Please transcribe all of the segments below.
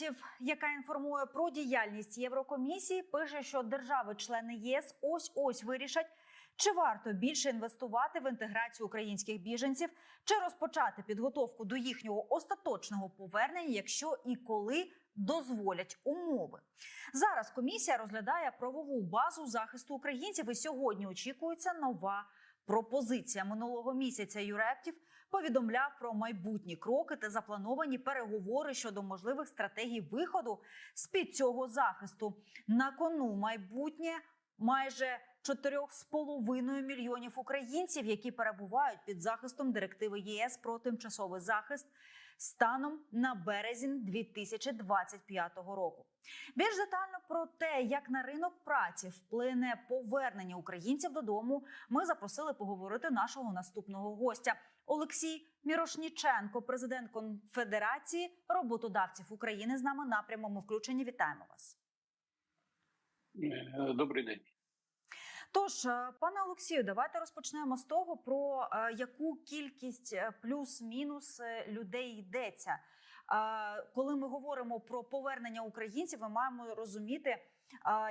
Юреактів, яка інформує про діяльність Єврокомісії, пише, що держави-члени ЄС ось ось вирішать, чи варто більше інвестувати в інтеграцію українських біженців, чи розпочати підготовку до їхнього остаточного повернення, якщо і коли дозволять умови. Зараз комісія розглядає правову базу захисту українців, і сьогодні очікується нова пропозиція минулого місяця. Юрептів повідомляв про майбутні кроки та заплановані переговори щодо можливих стратегій виходу з під цього захисту. На кону майбутнє майже 4,5 мільйонів українців, які перебувають під захистом директиви ЄС про тимчасовий захист станом на березень 2025 року. Більш детально про те, як на ринок праці вплине повернення українців додому, ми запросили поговорити нашого наступного гостя Олексій Мірошніченко, президент Конфедерації роботодавців України. З нами на прямому включенні. Вітаємо вас. Е, Добрий день. Тож, е, пане Олексію, давайте розпочнемо з того, про е, яку кількість е, плюс-мінус людей йдеться. Коли ми говоримо про повернення українців, ми маємо розуміти,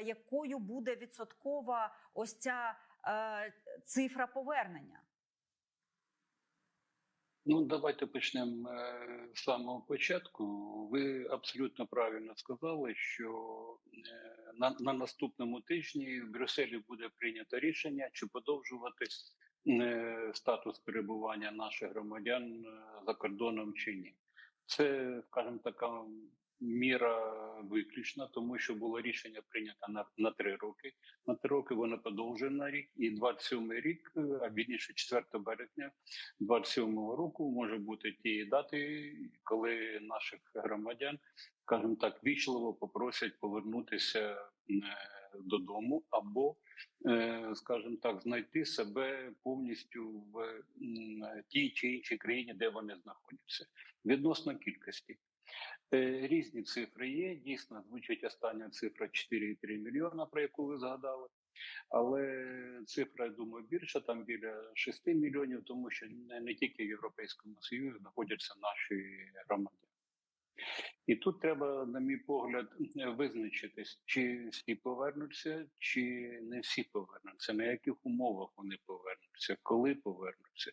якою буде відсоткова ось ця цифра повернення. Ну, давайте почнемо з самого початку. Ви абсолютно правильно сказали, що е, на, на наступному тижні в Брюсселі буде прийнято рішення, чи подовжувати е, статус перебування наших громадян за кордоном чи ні. Це, скажімо, така міра виключна, тому що було рішення прийнято на, на три роки. На три роки воно подовжує на рік, і 27 рік, е, а більніше 4 березня 27-го року може бути ті дати, коли наших громадян, скажімо так, вічливо попросять повернутися е, додому, або, е, скажімо так, знайти себе повністю в тій чи іншій країні, де вони знаходяться, відносно кількості. Е, Різні цифри є. Дійсно, звучить остання цифра 4,3 мільйона, про яку ви згадали. Але цифра, я думаю, більша, там біля 6 мільйонів, тому що не, не тільки в Європейському Союзі знаходяться наші громадяни. І тут треба, на мій погляд, визначитись, чи всі повернуться, чи не всі повернуться, на яких умовах вони повернуться, коли повернуться.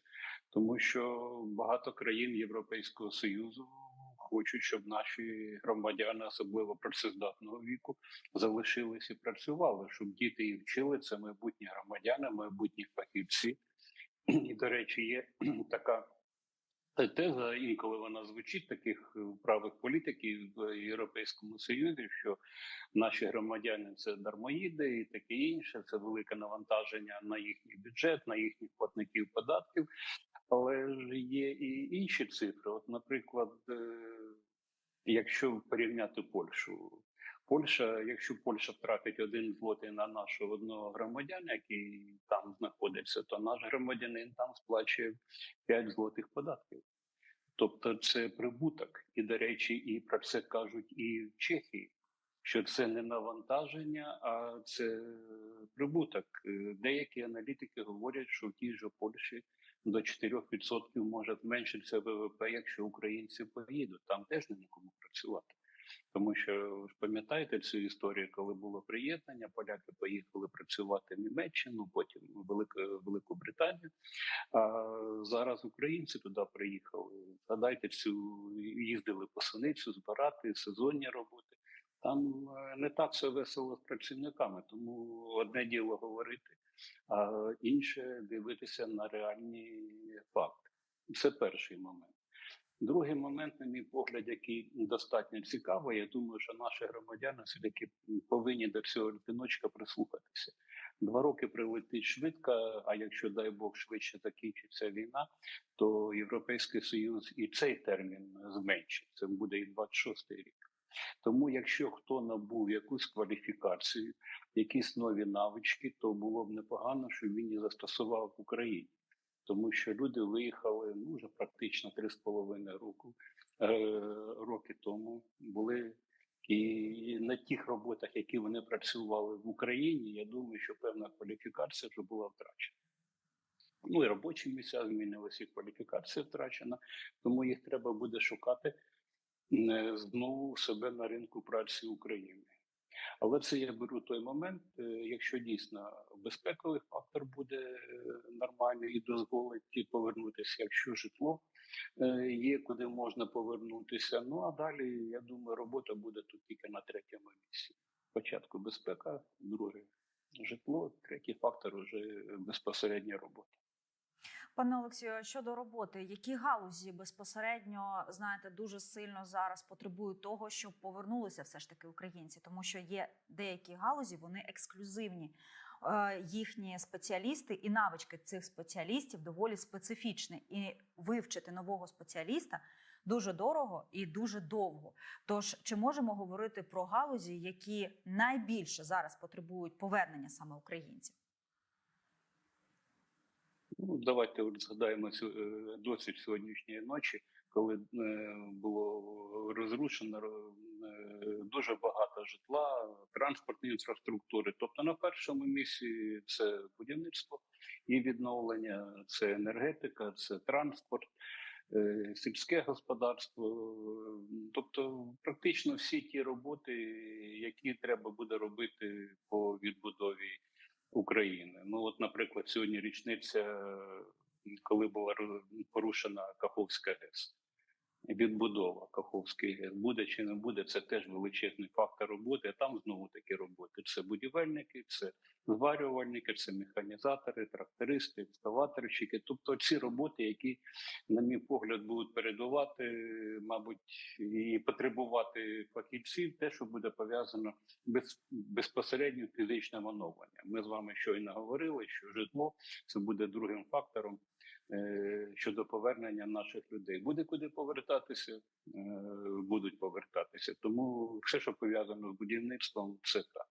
Тому що багато країн Європейського Союзу хочуть, щоб наші громадяни, особливо працездатного віку, залишилися і працювали, щоб діти і вчили це майбутні громадяни, майбутні фахівці. І, до речі, є така теза, інколи вона звучить таких правих політиків в Європейському Союзі, що наші громадяни це дармоїди і таке інше. Це велике навантаження на їхній бюджет, на їхніх платників податків. Але ж є і інші цифри. От, наприклад, е, якщо порівняти Польщу, Польща, якщо Польща втратить один злотий на нашого одного громадянина, який там знаходиться, то наш громадянин там сплачує 5 злотих податків. Тобто це прибуток, і до речі, і про це кажуть і в Чехії, що це не навантаження, а це прибуток. Е, Деякі аналітики говорять, що в тій же Польщі до 4% може зменшитися ВВП, якщо українці поїдуть. Там теж не нікому працювати. Тому що ж пам'ятаєте цю історію, коли було приєднання, поляки поїхали працювати в Німеччину, потім в Велику, Велику Британію. А зараз українці туди приїхали. Згадайте цю їздили по синицю збирати сезонні роботи. Там е, не так все весело з працівниками, тому одне діло говорити, а інше дивитися на реальні факти. Це перший момент. Другий момент, на мій погляд, який достатньо цікавий, я думаю, що наші громадяни все-таки повинні до цього дзвіночка прислухатися. Два роки прилетить швидко, а якщо, дай Бог, швидше закінчиться війна, то Європейський Союз і цей термін зменшить. Це буде і 26-й рік. Тому, якщо хто набув якусь кваліфікацію, якісь нові навички, то було б непогано, щоб він її застосував в Україні. Тому що люди виїхали ну, вже практично 3,5 року е, роки тому, були і на тих роботах, які вони працювали в Україні, я думаю, що певна кваліфікація вже була втрачена. Ну і робочі місця змінилися, і кваліфікація втрачена, тому їх треба буде шукати е, знову себе на ринку праці України. Але це я беру той момент, е, якщо дійсно безпековий фактор буде е, нормальний і дозволить повернутися, якщо житло е, є, куди можна повернутися. Ну а далі я думаю, робота буде тут тільки на третьому місці. Спочатку безпека, друге житло, третій фактор вже безпосередня робота. Пане Олексію, щодо роботи, які галузі безпосередньо знаєте дуже сильно зараз потребують того, щоб повернулися все ж таки українці, тому що є деякі галузі, вони ексклюзивні. Е, Їхні спеціалісти і навички цих спеціалістів доволі специфічні, і вивчити нового спеціаліста дуже дорого і дуже довго. Тож чи можемо говорити про галузі, які найбільше зараз потребують повернення саме українців? Ну, давайте згадаємо цю е, досвід сьогоднішньої ночі, коли е, було розрушено е, дуже багато житла, транспортної інфраструктури. Тобто на першому місці це будівництво і відновлення, це енергетика, це транспорт. Сільське господарство, тобто практично всі ті роботи, які треба буде робити по відбудові України. Ну, от, наприклад, сьогодні річниця, коли була порушена Каховська ГЕС. Відбудова Каховської ГЕС буде чи не буде, це теж величезний фактор роботи. А там знову такі роботи: це будівельники, це зварювальники, це механізатори, трактористи, екскаваторщики. Тобто ці роботи, які, на мій погляд, будуть передувати, мабуть, і потребувати фахівців, те, що буде пов'язано без, безпосередньо фізичним оновленням. Ми з вами щойно говорили, що житло це буде другим фактором щодо повернення наших людей. Буде куди повертатися, е, будуть повертатися. Тому все, що пов'язано з будівництвом, це так.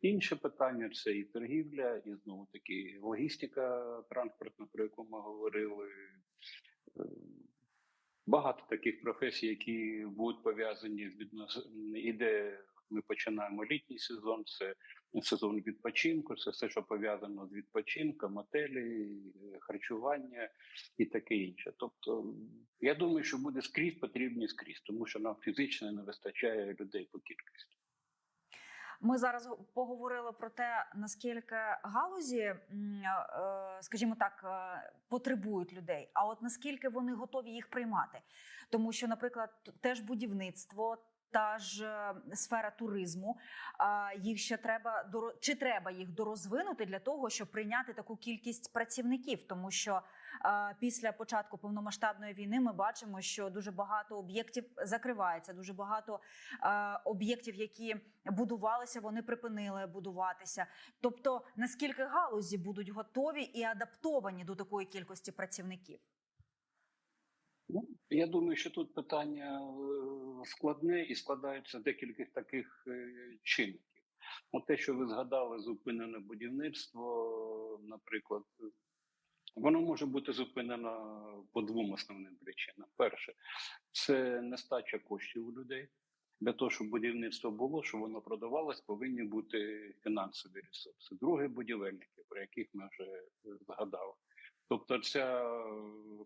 Інше питання це і торгівля, і знову таки логістика транспортна, про яку ми говорили. Е, Багато таких професій, які будуть пов'язані з віднос... іде. Ми починаємо літній сезон, це сезон відпочинку, це все, що пов'язано з відпочинком, готелі, харчування і таке інше. Тобто, я думаю, що буде скрізь потрібні скрізь, тому що нам фізично не вистачає людей по кількості. Ми зараз поговорили про те, наскільки галузі, е, скажімо так, е, потребують людей, а от наскільки вони готові їх приймати. Тому що, наприклад, теж будівництво. Та ж сфера туризму, їх ще треба чи треба їх дорозвинути для того, щоб прийняти таку кількість працівників, тому що після початку повномасштабної війни ми бачимо, що дуже багато об'єктів закривається, дуже багато об'єктів, які будувалися, вони припинили будуватися. Тобто, наскільки галузі будуть готові і адаптовані до такої кількості працівників? Я думаю, що тут питання е, складне і складається з декілька таких е, чинників. От те, що ви згадали, зупинене будівництво, наприклад, воно може бути зупинено по двом основним причинам. Перше, це нестача коштів у людей. Для того, щоб будівництво було, щоб воно продавалось, повинні бути фінансові ресурси. Друге будівельники, про яких ми вже е, згадали. Тобто, ця,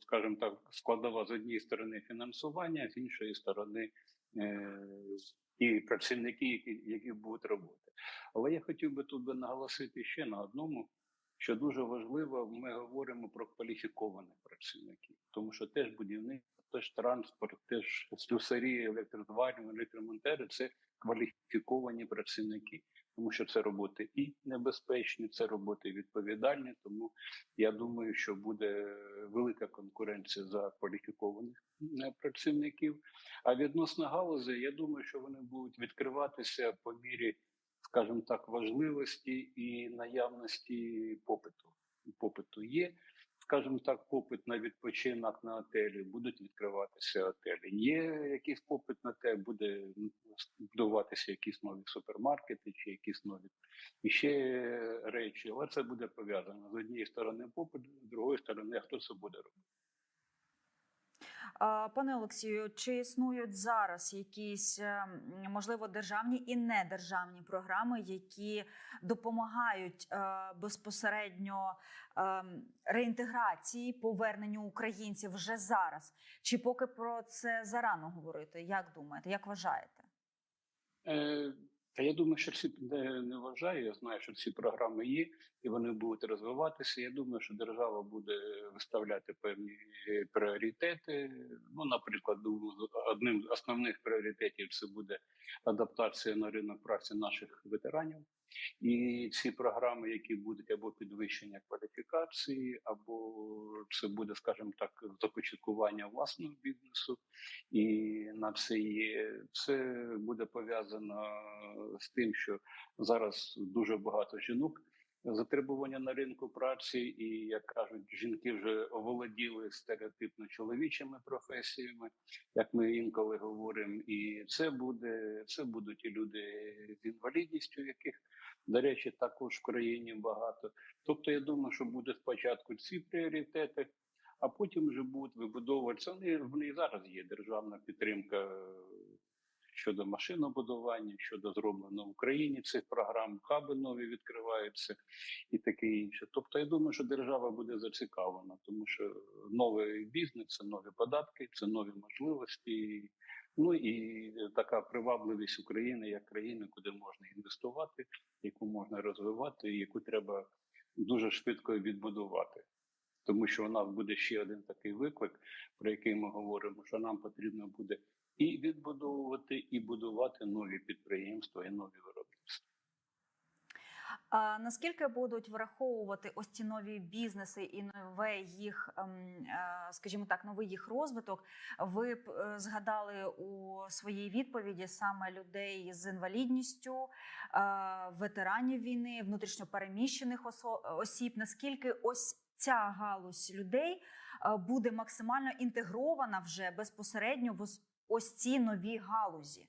скажімо так, складова з однієї сторони фінансування, з іншої сторони е, і працівники, які, які будуть роботи. Але я хотів би тут би наголосити ще на одному, що дуже важливо, ми говоримо про кваліфікованих працівників, тому що теж будівництво, теж транспорт, теж слюсарі, електрозварювання, електромонтери це кваліфіковані працівники, тому що це роботи і небезпечні, це роботи відповідальні. Тому я думаю, що буде велика конкуренція за кваліфікованих е, працівників. А відносно галузі, я думаю, що вони будуть відкриватися по мірі, скажімо так, важливості і наявності попиту. Попиту є. Скажімо так, попит на відпочинок на отелі, будуть відкриватися отелі. Є якийсь попит на те, буде будуватися якісь нові супермаркети чи якісь нові ще речі, але це буде пов'язано з однієї сторони попит, з другої сторони, хто це буде робити. Пане Олексію, чи існують зараз якісь е, можливо державні і недержавні програми, які допомагають е, безпосередньо е, реінтеграції, поверненню українців вже зараз? Чи поки про це зарано говорити? Як думаєте, як вважаєте? Та я думаю, що всі не, не вважаю. Я знаю, що ці програми є, і вони будуть розвиватися. Я думаю, що держава буде виставляти певні е, пріоритети. Ну, наприклад, одним з основних пріоритетів це буде адаптація на ринок праці наших ветеранів. І ці програми, які будуть або підвищення кваліфікації, або це буде, скажімо так, започаткування власного бізнесу, і на це є. Це буде пов'язано з тим, що зараз дуже багато жінок затребування на ринку праці, і як кажуть, жінки вже оволоділи стереотипно чоловічими професіями, як ми інколи говоримо. І це буде це будуть і люди з інвалідністю, яких до речі, також в країні багато. Тобто, я думаю, що буде спочатку ці пріоритети, а потім вже будуть вибудовуватися. Вони вони і зараз є державна підтримка е, щодо машинобудування, щодо зроблено в Україні цих програм, хаби нові відкриваються і таке інше. Тобто, я думаю, що держава буде зацікавлена, тому що новий бізнес це нові податки, це нові можливості. Ну і така привабливість України як країни, куди можна інвестувати, яку можна розвивати, яку треба дуже швидко відбудувати. Тому що у нас буде ще один такий виклик, про який ми говоримо, що нам потрібно буде і відбудовувати, і будувати нові підприємства і нові виробництва. А наскільки будуть враховувати ось ці нові бізнеси і нове їх, ем, е, скажімо так, новий їх розвиток? Ви б е, згадали у своїй відповіді саме людей з інвалідністю, е, ветеранів війни, внутрішньопереміщених осіб? Наскільки ось ця галузь людей буде максимально інтегрована вже безпосередньо в ось ці нові галузі?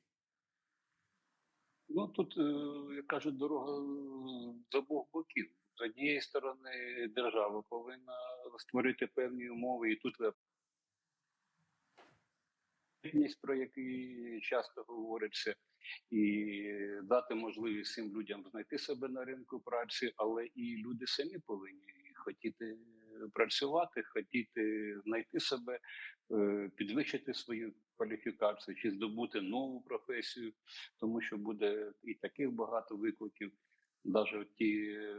Ну тут, е, як кажуть, дорога е, з обох боків. З однієї сторони, держава повинна створити певні умови, і тут про який часто говориться, і дати можливість цим людям знайти себе на ринку праці, але і люди самі повинні хотіти працювати, хотіти знайти себе, е, підвищити свою кваліфікацію чи здобути нову професію, тому що буде і таких багато викликів. Навіть ті е,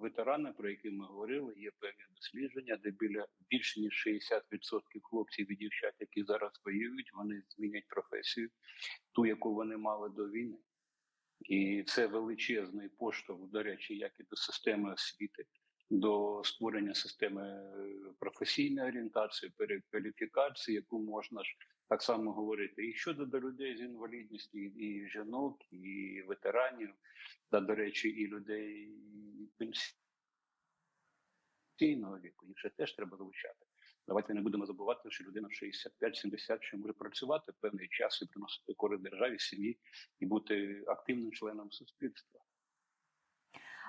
ветерани, про які ми говорили, є певні дослідження, де біля більше ніж 60% хлопців і дівчат, які зараз воюють, вони змінять професію, ту, яку вони мали до війни. І це величезний поштовх, до речі, як і до системи освіти, до створення системи е, професійної орієнтації, перекваліфікації, яку можна ж так само говорити і щодо до людей з інвалідністю, і, жінок, і ветеранів, та до речі, і людей пенсійного віку. Їх ще теж треба залучати. Давайте не будемо забувати, що людина в 65-70 ще може працювати певний час і приносити користь державі, сім'ї і бути активним членом суспільства.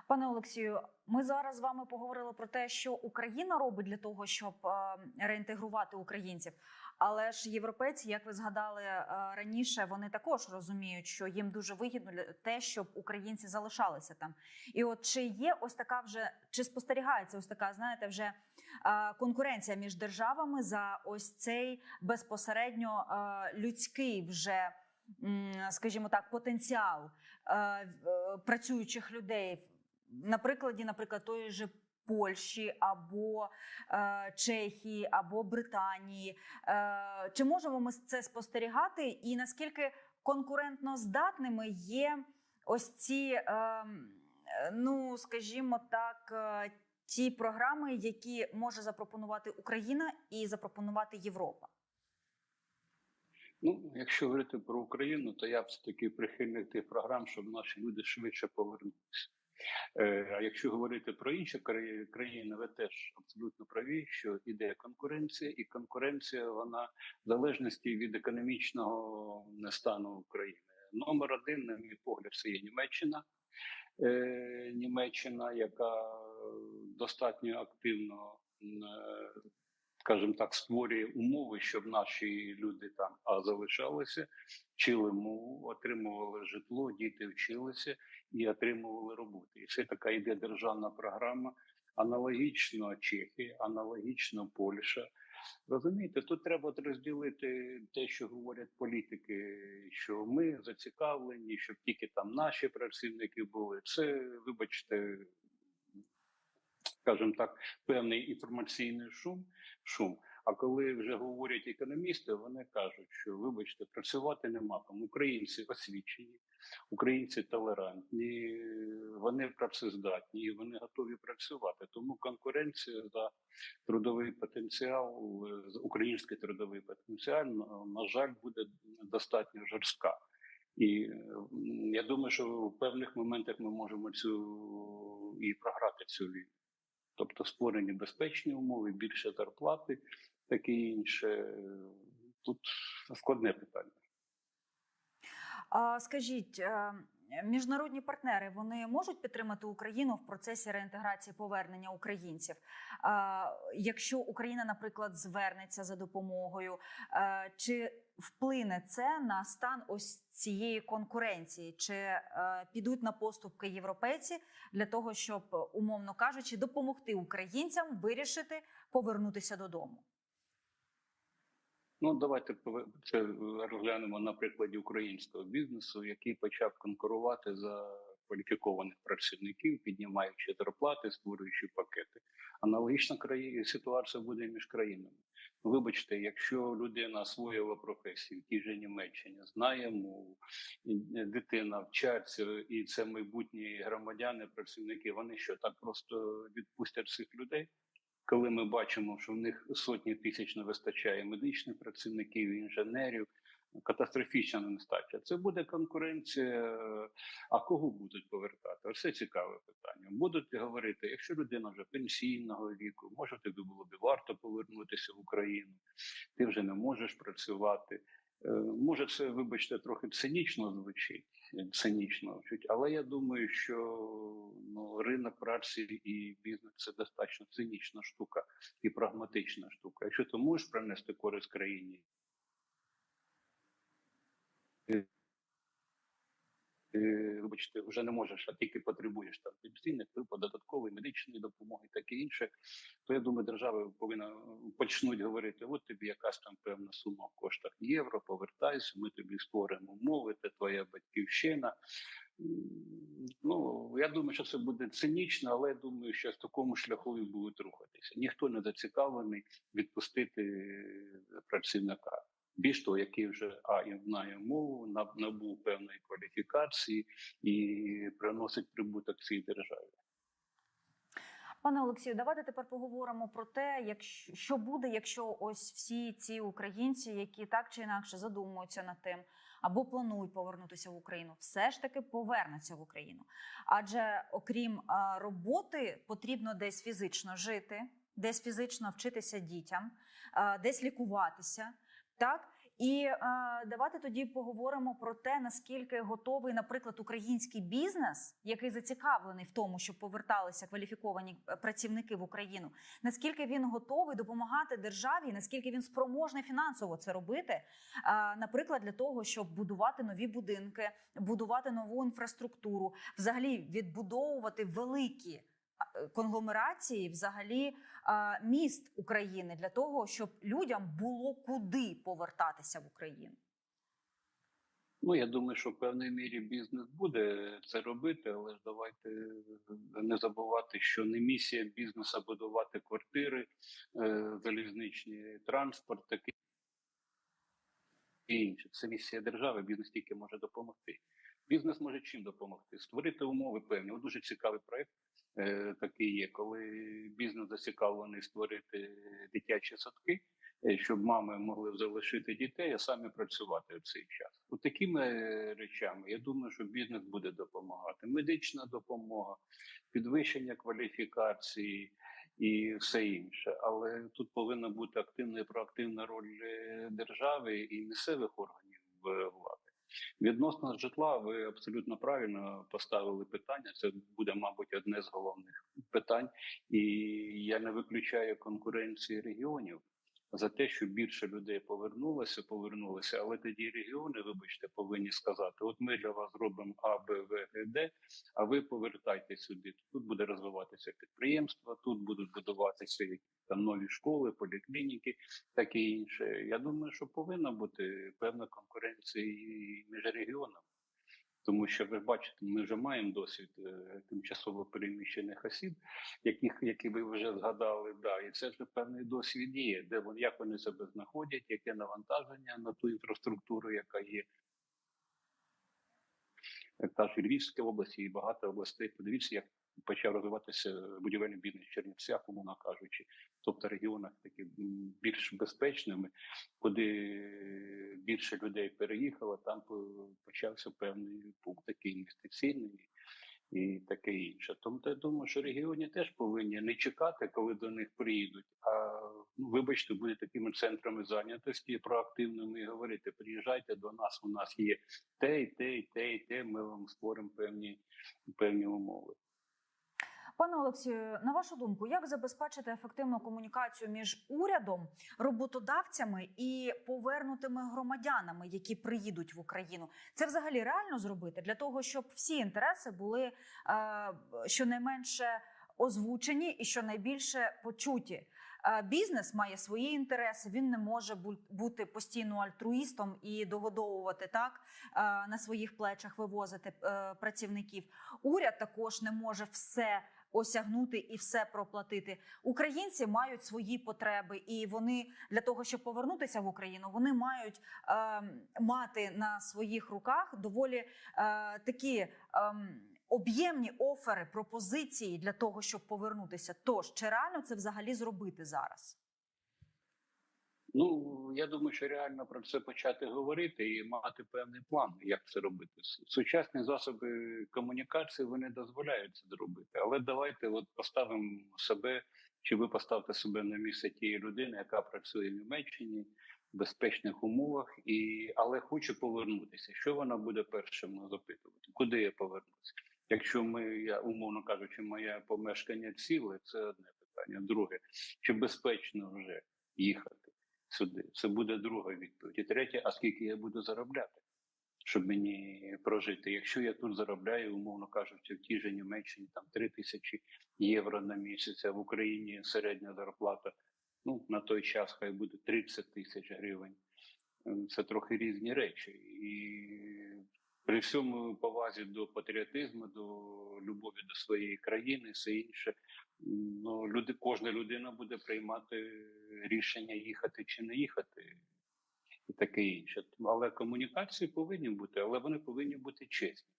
Пане Олексію, ми зараз з вами поговорили про те, що Україна робить для того, щоб е, реінтегрувати українців. Але ж європейці, як ви згадали е, раніше, вони також розуміють, що їм дуже вигідно те, щоб українці залишалися там. І от чи є ось така вже чи спостерігається ось така, знаєте, вже е, конкуренція між державами за ось цей безпосередньо людський вже, скажімо так, потенціал працюючих людей на прикладі, наприклад, тої ж Польщі або е, Чехії або Британії. Е, чи можемо ми це спостерігати? І наскільки конкурентно здатними є ось ці, е, ну скажімо так, е, ті програми, які може запропонувати Україна і запропонувати Європа? Ну, якщо говорити про Україну, то я б таки прихильник тих програм, щоб наші люди швидше повернулися. Е, А якщо говорити про інші країни, ви теж абсолютно праві, що іде конкуренція, і конкуренція вона в залежності від економічного стану України. Номер один, на мій погляд, це є Німеччина. Е, Німеччина, яка достатньо активно е, скажімо так, створює умови, щоб наші люди там а залишалися, вчили мову, отримували житло, діти вчилися і отримували роботу. І це така йде державна програма. Аналогічно Чехія, аналогічно Польща. Розумієте, тут треба розділити те, що говорять політики, що ми зацікавлені, щоб тільки там наші працівники були. Це, вибачте, скажімо так, певний інформаційний шум. шум. А коли вже говорять економісти, вони кажуть, що вибачте, працювати нема кому. Українці освічені, українці толерантні, вони працездатні, вони готові працювати. Тому конкуренція за трудовий потенціал, український трудовий потенціал, на- жаль, буде достатньо жорстка. І я думаю, що в певних моментах ми можемо цю і програти цю війну. Тобто створені безпечні умови, більше зарплати, таке інше. Тут складне питання. А скажіть, е, міжнародні партнери вони можуть підтримати Україну в процесі реінтеграції повернення українців? А, Якщо Україна, наприклад, звернеться за допомогою, е, чи вплине це на стан ось цієї конкуренції? Чи е, підуть на поступки європейці для того, щоб, умовно кажучи, допомогти українцям вирішити повернутися додому? Ну давайте це розглянемо на прикладі українського бізнесу, який почав конкурувати за кваліфікованих працівників, піднімаючи зарплати, створюючи пакети. Аналогічна краї... ситуація буде між країнами. Вибачте, якщо людина освоїла професію, в тій же Німеччині знає мову, дитина вчаться, і це майбутні громадяни, працівники, вони що так просто відпустять цих людей? Коли ми бачимо, що в них сотні тисяч не вистачає медичних працівників, інженерів, катастрофічна нестача. Це буде конкуренція. А кого будуть повертати? Оце цікаве питання. Будуть говорити, якщо людина вже пенсійного віку, може тобі було б варто повернутися в Україну, ти вже не можеш працювати. Е, Може, це, вибачте, трохи цинічно звучить, цинічно звучить, але я думаю, що ну, ринок праці і бізнес це достатньо цинічна штука і прагматична штука. Якщо ти можеш принести користь країні, е, вибачте, вже не можеш, а тільки потребуєш там пенсійних виплат, додаткової медичної допомоги, таке інше, то я думаю, держава повинна почнуть говорити: от тобі якась там певна сума в коштах євро, повертайся, ми тобі створимо умови, це твоя батьківщина. Ну я думаю, що це буде цинічно, але я думаю, що з такому шляху і будуть рухатися. Ніхто не зацікавлений відпустити працівника. Більш того, який вже а і знає мову, набув певної кваліфікації і приносить прибуток цій державі. Пане Олексію, давайте тепер поговоримо про те, якщо що буде, якщо ось всі ці українці, які так чи інакше задумуються над тим або планують повернутися в Україну, все ж таки повернуться в Україну. Адже окрім роботи, потрібно десь фізично жити, десь фізично вчитися дітям, десь лікуватися. Так? І е, давайте тоді поговоримо про те, наскільки готовий, наприклад, український бізнес, який зацікавлений в тому, щоб поверталися кваліфіковані е, працівники в Україну, наскільки він готовий допомагати державі, наскільки він спроможний фінансово це робити, е, наприклад, для того, щоб будувати нові будинки, будувати нову інфраструктуру, взагалі відбудовувати великі конгломерації, взагалі е, міст України для того, щоб людям було куди повертатися в Україну. Ну, я думаю, що в певній мірі бізнес буде це робити, але ж давайте не забувати, що не місія бізнесу будувати квартири, е, залізничні транспорт, таке і інше. Це місія держави. Бізнес тільки може допомогти. Бізнес може чим допомогти? Створити умови певні. От дуже цікавий проект такий є, коли бізнес зацікавлений створити дитячі садки, е, щоб мами могли залишити дітей, а самі працювати в цей час. От такими е, речами я думаю, що бізнес буде допомагати. Медична допомога, підвищення кваліфікації і все інше. Але тут повинна бути активна і проактивна роль е, держави і місцевих органів е, влади. Відносно житла, ви абсолютно правильно поставили питання. Це буде, мабуть, одне з головних питань, і я не виключаю конкуренції регіонів за те, щоб більше людей повернулося, повернулося. Але тоді регіони, вибачте, повинні сказати: от ми для вас зробимо А, Б, В, Д, а ви повертайте сюди. Тут буде розвиватися підприємство, тут будуть будуватися там нові школи, поліклініки, таке інше. Я думаю, що повинна бути певна конкуренція і між регіонами. Тому що ви бачите, ми вже маємо досвід е, тимчасово переміщених осіб, яких які ви вже згадали. Да, і це вже певний досвід є, де вони як вони себе знаходять, яке навантаження на ту інфраструктуру, яка є. Та ж Львівська область і багато областей. Подивіться, як почав розвиватися будівельний бізнес в Чернівцях, умовно кажучи, тобто регіонах такі більш безпечними, куди більше людей переїхало, там почався певний пункт такий інвестиційний і таке інше. Тому я думаю, що регіони теж повинні не чекати, коли до них приїдуть, а ну, вибачте, бути такими центрами зайнятості проактивними і говорити: приїжджайте до нас, у нас є те, і те, і те, і те. Ми вам створимо певні певні умови. Пане Олексію, на вашу думку, як забезпечити ефективну комунікацію між урядом, роботодавцями і повернутими громадянами, які приїдуть в Україну? Це взагалі реально зробити для того, щоб всі інтереси були е, щонайменше озвучені і щонайбільше почуті. Е, Бізнес має свої інтереси. Він не може бу- бути постійно альтруїстом і догодовувати так е, на своїх плечах вивозити е, працівників. Уряд також не може все осягнути і все проплатити. Українці мають свої потреби, і вони для того, щоб повернутися в Україну, вони мають е, мати на своїх руках доволі е, такі. Е, Об'ємні офери, пропозиції для того, щоб повернутися. Тож чи реально це взагалі зробити зараз? Ну я думаю, що реально про це почати говорити і мати певний план, як це робити. Сучасні засоби комунікації вони дозволяють це зробити. Але давайте от поставимо себе, чи ви поставте себе на місце тієї людини, яка працює в Німеччині в безпечних умовах, і але хоче повернутися. Що вона буде першим запитувати? Куди я повернуся? Якщо ми, я умовно кажучи, моє помешкання ціле, це одне питання. Друге, чи безпечно вже їхати? Сюди. Це буде друга відповідь. І третє, а скільки я буду заробляти, щоб мені прожити? Якщо я тут заробляю, умовно кажучи, в тій же Німеччині там 3 тисячі євро на місяць, а в Україні середня зарплата ну, на той час хай буде 30 тисяч гривень. Це трохи різні речі. І при всьому повазі до патріотизму, до любові до своєї країни, все інше, ну люди, кожна людина буде приймати рішення їхати чи не їхати, і таке інше. Але комунікації повинні бути, але вони повинні бути чесні.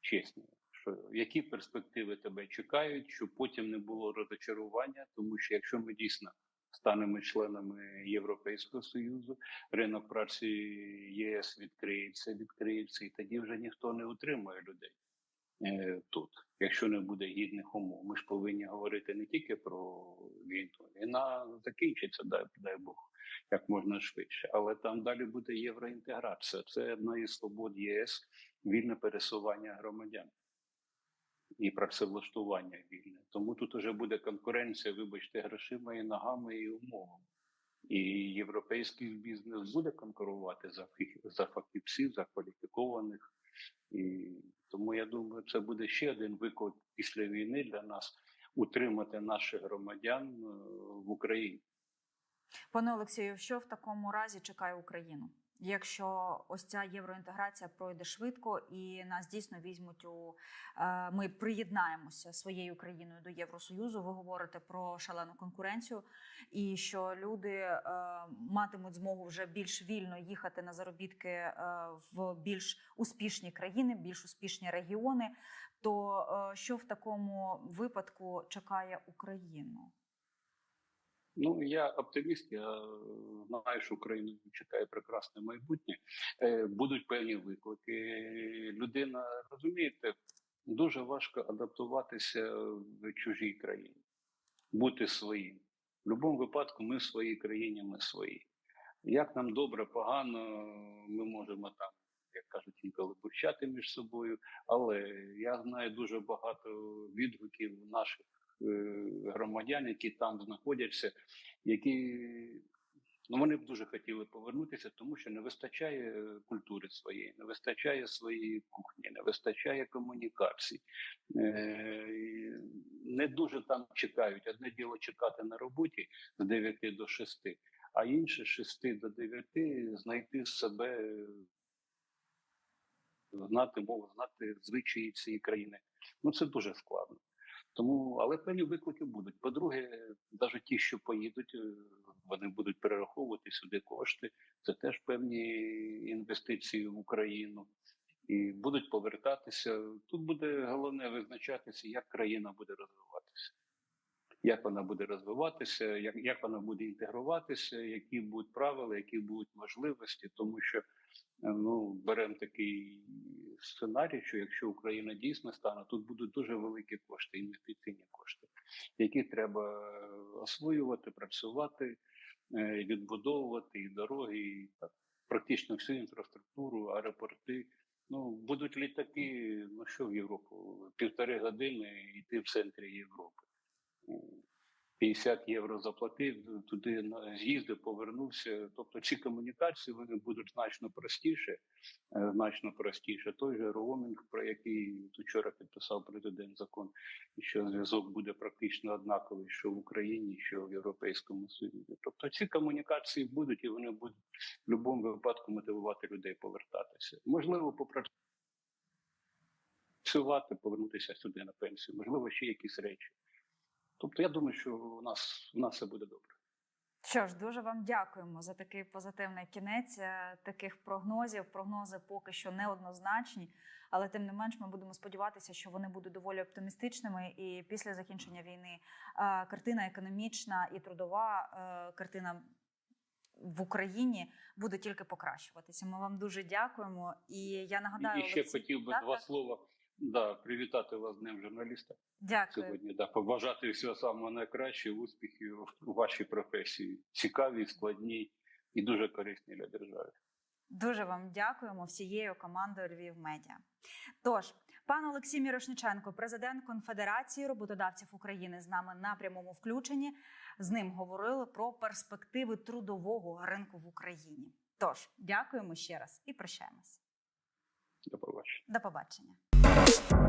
Чесні, що які перспективи тебе чекають, щоб потім не було розочарування, тому що якщо ми дійсно станемо членами Європейського союзу, ринок праці ЄС відкриється, відкриється, і тоді вже ніхто не утримує людей е, тут, якщо не буде гідних умов. Ми ж повинні говорити не тільки про війну. Війна закінчиться, дай, дай Бог, як можна швидше. Але там далі буде євроінтеграція. Це одна із свобод ЄС, вільне пересування громадян і працевлаштування вільне. Тому тут вже буде конкуренція, вибачте, грошима і ногами і умовами. І європейський бізнес буде конкурувати за за фахівців, за кваліфікованих. І тому я думаю, це буде ще один виклик після війни для нас утримати наших громадян е, в Україні. Пане Олексію, що в такому разі чекає Україну? Якщо ось ця євроінтеграція пройде швидко і нас дійсно візьмуть у е, ми приєднаємося своєю країною до Євросоюзу. Ви говорите про шалену конкуренцію, і що люди е, матимуть змогу вже більш вільно їхати на заробітки е, в більш успішні країни, більш успішні регіони. То що в такому випадку чекає Україну? Ну я оптиміст. Я е, знаю, що Україну чекає прекрасне майбутнє. Е, Будуть певні виклики. Людина розумієте, дуже важко адаптуватися в чужій країні, бути своїм. В будь-якому випадку ми в своїй країні, ми свої. Як нам добре, погано, ми можемо там, як кажуть, інколи бурчати між собою. Але я знаю дуже багато відгуків наших громадян, які там знаходяться, які Ну, вони б дуже хотіли повернутися, тому що не вистачає е, культури своєї, не вистачає своєї кухні, не вистачає комунікацій. Е, Не дуже там чекають. Одне діло чекати на роботі з 9 до 6, а інше з 6 до 9 знайти себе, е, знати мову, знати звичаї цієї країни. Ну це дуже складно. Тому, але певні виклики будуть. По-друге, навіть ті, що поїдуть, е, вони будуть перераховувати сюди кошти. Це теж певні інвестиції в Україну. І будуть повертатися. Тут буде головне визначатися, як країна буде розвиватися. Як вона буде розвиватися, як, як вона буде інтегруватися, які будуть правила, які будуть можливості, тому що ну беремо такий сценарій, що якщо Україна дійсно стане, тут будуть дуже великі кошти, інвестиційні кошти, які треба освоювати, працювати, е, відбудовувати і дороги, і так, практично всю інфраструктуру, аеропорти. Ну будуть літаки. Ну що в Європу? Півтори години йти в центрі Європи. 50 євро заплатив, туди з'їздив, повернувся. Тобто ці комунікації вони будуть значно простіше, е, значно простіше. Той же роумінг, про який вчора підписав президент закон, що зв'язок буде практично однаковий, що в Україні, що в Європейському Союзі. Тобто ці комунікації будуть і вони будуть в будь-якому випадку мотивувати людей повертатися. Можливо, попрацювати, повернутися сюди на пенсію, можливо, ще якісь речі. Тобто, я думаю, що у нас у нас все буде добре. Що ж, дуже вам дякуємо за такий позитивний кінець е, таких прогнозів. Прогнози поки що неоднозначні, але тим не менш ми будемо сподіватися, що вони будуть доволі оптимістичними. І після закінчення війни е, картина економічна і трудова е, картина в Україні буде тільки покращуватися. Ми вам дуже дякуємо. І я нагадаю, і ще Олексій- хотів би Так, два слова. Да, привітати вас з днем журналіста Дякую. сьогодні. Да, побажати всього самого найкращого, успіхів у вашій професії. Цікавій, складній і дуже корисній для держави. Дуже вам дякуємо всією командою Львів Медіа. Тож, пан Олексій Мірошниченко, президент Конфедерації роботодавців України, з нами на прямому включенні. З ним говорили про перспективи трудового ринку в Україні. Тож, дякуємо ще раз і прощаємось. До побачення. До побачення. Bye.